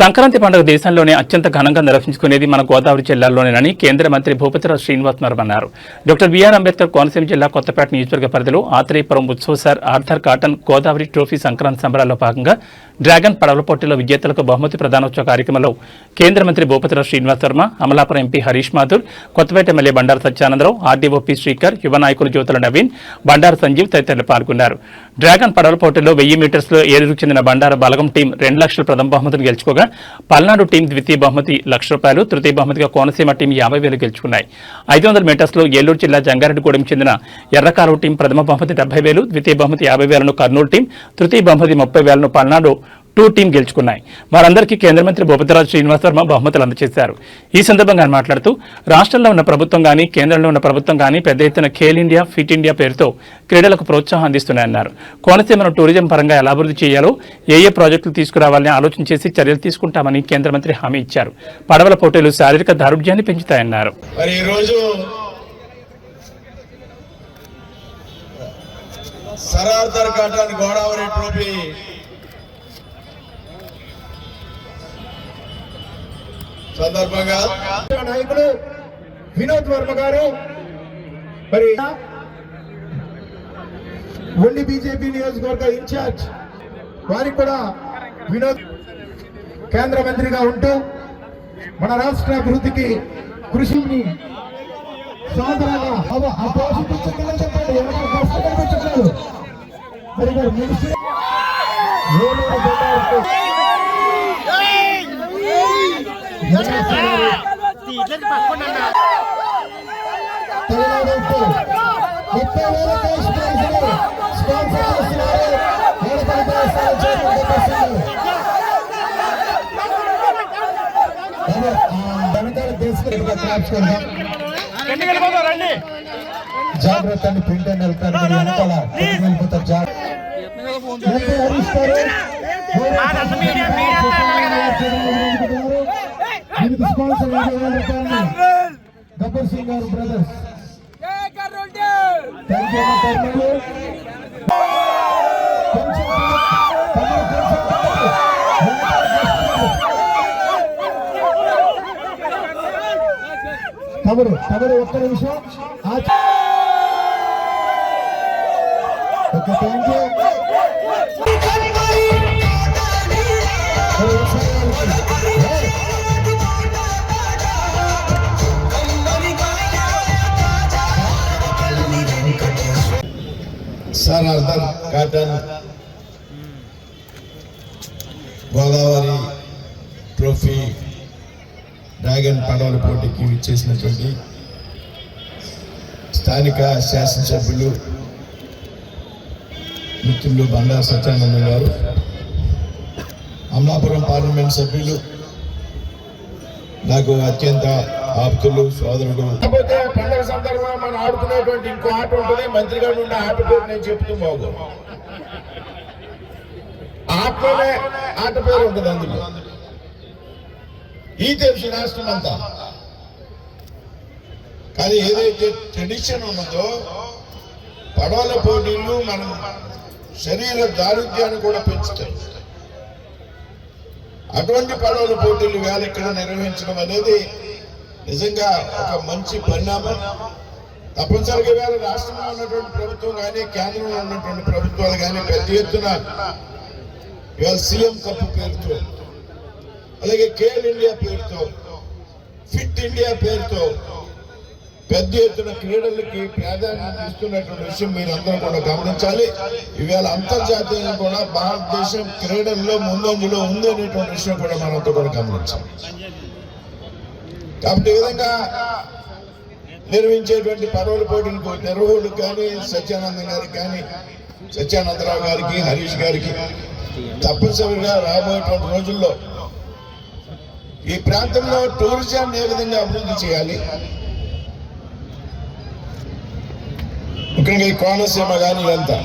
సంక్రాంతి పండుగ దేశంలోనే అత్యంత ఘనంగా నిర్వహించుకునేది మన గోదావరి జిల్లాలోనేనని కేంద్ర మంత్రి భూపతిరావు శ్రీనివాస్ అన్నారు డాక్టర్ బిఆర్ అంబేద్కర్ కోనసీమ జిల్లా కొత్తపేట నియోజకవర్గ పరిధిలో Atreyapuram Utsav sir Arthur Cotton Godavari trophy Sankranti సంబరాల్లో భాగంగా డ్రాగన్ పడవల పోటీలో విజేతలకు బహుమతి ప్రదానోత్సవ కార్యక్రమంలో కేంద్ర మంత్రి Bhupathirao Srinivas Varma Amalapuram MP Harish Mathur Kothapeta MLA Bandaru Satyanandarao RDO P Srikar యువ నాయకులు జ్యోతుల నవీన్ బండారు సంజీవ్ తదితరులు పాల్గొన్నారు. డ్రాగన్ పడవల పోటీలో వెయ్యి మీటర్స్లో ఏరుకు చెందిన బండారు బలగం టీం రెండు లక్షల ప్రథమ బహుమతిని గెలుచుకోగా పల్నాడు టీం ద్వితీయ బహుమతి లక్ష రూపాయలు తృతీయ బహుమతిగా కోనసీమ టీం యాభై వేలు గెలుచుకున్నాయి. ఐదు వందల మీటర్స్లో ఏలూరు జిల్లా జంగారెడ్డిగూడెం చెందిన ఎర్రకాలువ టీం ప్రథమ బహుమతి డెబ్బై వేలు ద్వితీయ బహుమతి యాభై వేలను కర్నూలు టీం తృతీయ బహుమతి ముప్పై వేలను పల్నాడు టూ టీం గెలుచుకున్నాయి. వారందరికీ కేంద్ర మంత్రి భూపతిరాజు శ్రీనివాస్ వర్మ బహుమతులు అందజేశారు. ఈ సందర్భంగా ఆయన మాట్లాడుతూ రాష్ట్రంలో ఉన్న ప్రభుత్వం కానీ కేంద్రంలో ఉన్న ప్రభుత్వం కానీ పెద్ద ఎత్తున ఖేల్ ఇండియా ఫిట్ ఇండియా పేరుతో క్రీడలకు ప్రోత్సాహం అందిస్తున్నాయన్నారు. కోనసీమను టూరిజం పరంగా ఎలా అభివృద్ధి చేయాలో ఏ ఏ ప్రాజెక్టులు తీసుకురావాలని ఆలోచన చేసి చర్యలు తీసుకుంటామని కేంద్ర మంత్రి హామీ ఇచ్చారు. పడవల పోటీలు శారీరక దారుఢ్యాన్ని పెంచుతాయన్నారు. మరి ఈరోజు సరార్దర్ గోదావరి ట్రోఫీ సందర్భంగా నాయకులు వినోద్ వర్మ గారు మరి ఒండి బీజేపీ నియోజకవర్గ ఇన్ఛార్జ్ వారికి కూడా వినోద్ కేంద్ర మంత్రిగా ఉంటూ మన రాష్ట్ర అభివృద్ధికి కృషిని సాధారణంగా మరి జాగ్రత్త అండి ప్రింట్ వెళ్తారు వెళ్ళిపోతారు జాగ్రత్త దీనికి స్పాన్సర్ గబ్బర్ సింగ్ గారు బ్రదర్స్ తమ్ముడు తమ్ముడు ఒక్క నిమిషం. ఆ- okay thank you sir Arthur Cotton. Godavari trophy dragon పడవల పోటీకి ఇచ్చేసినటువంటి స్థానిక శాసనసభ్యులు మిత్రులు బండారు సత్యానంద గారు అమలాపురం పార్లమెంట్ సభ్యులు నాకు అత్యంత ఆప్తులు సోదరుడు కాకపోతే పండుగ సందర్భంగా మనం ఆడుకునేటువంటి ఇంకో ఆట ఉంటుంది. మంత్రి గారు ఉన్న ఆట పేరు నేను చెప్తూ బాగు ఆటలోనే ఆట పేరు ఉంటుంది అందులో. ఈ తెలుసు రాష్ట్రం అంతా. కానీ ఏదైతే ట్రెడిషన్ ఉన్నదో పడవల పోటీలు మనం శరీర దారుద్యాన్ని కూడా పెంచుతాయి. అటువంటి పడవల పోటీలు వేళ ఇక్కడ నిర్వహించడం అనేది నిజంగా ఒక మంచి పరిణామం. తప్పనిసరిగా వేళ రాష్ట్రంలో ఉన్నటువంటి ప్రభుత్వం కానీ కేంద్రంలో ఉన్నటువంటి ప్రభుత్వాలు కానీ పెద్ద ఎత్తున ఇవాళ సీఎం కప్పు పేరుతో అలాగే కేల్ ఇండియా పేరుతో ఫిట్ ఇండియా పేరుతో పెద్ద ఎత్తున క్రీడలకి ప్రాధాన్యత ఇస్తున్నటువంటి విషయం మీరు అందరూ కూడా గమనించాలి. ఇవాళ అంతర్జాతీయంగా కూడా భారతదేశం క్రీడల్లో ముందంజలో ఉంది అనేటువంటి విషయం కూడా మనంతా కూడా గమనించాలి. కాబట్టి ఈ విధంగా నిర్వహించేటువంటి పర్వల పోటీలకు నిర్వహులకు కానీ సత్యానందం గారికి కానీ సత్యానందరావు గారికి హరీష్ గారికి తప్పనిసరిగా రాబోయేటువంటి రోజుల్లో ఈ ప్రాంతంలో టూరిజాన్ని ఏ విధంగా అభివృద్ధి చేయాలి? ముఖ్యంగా ఈ కోనసీమ కానీ ఇదంతా.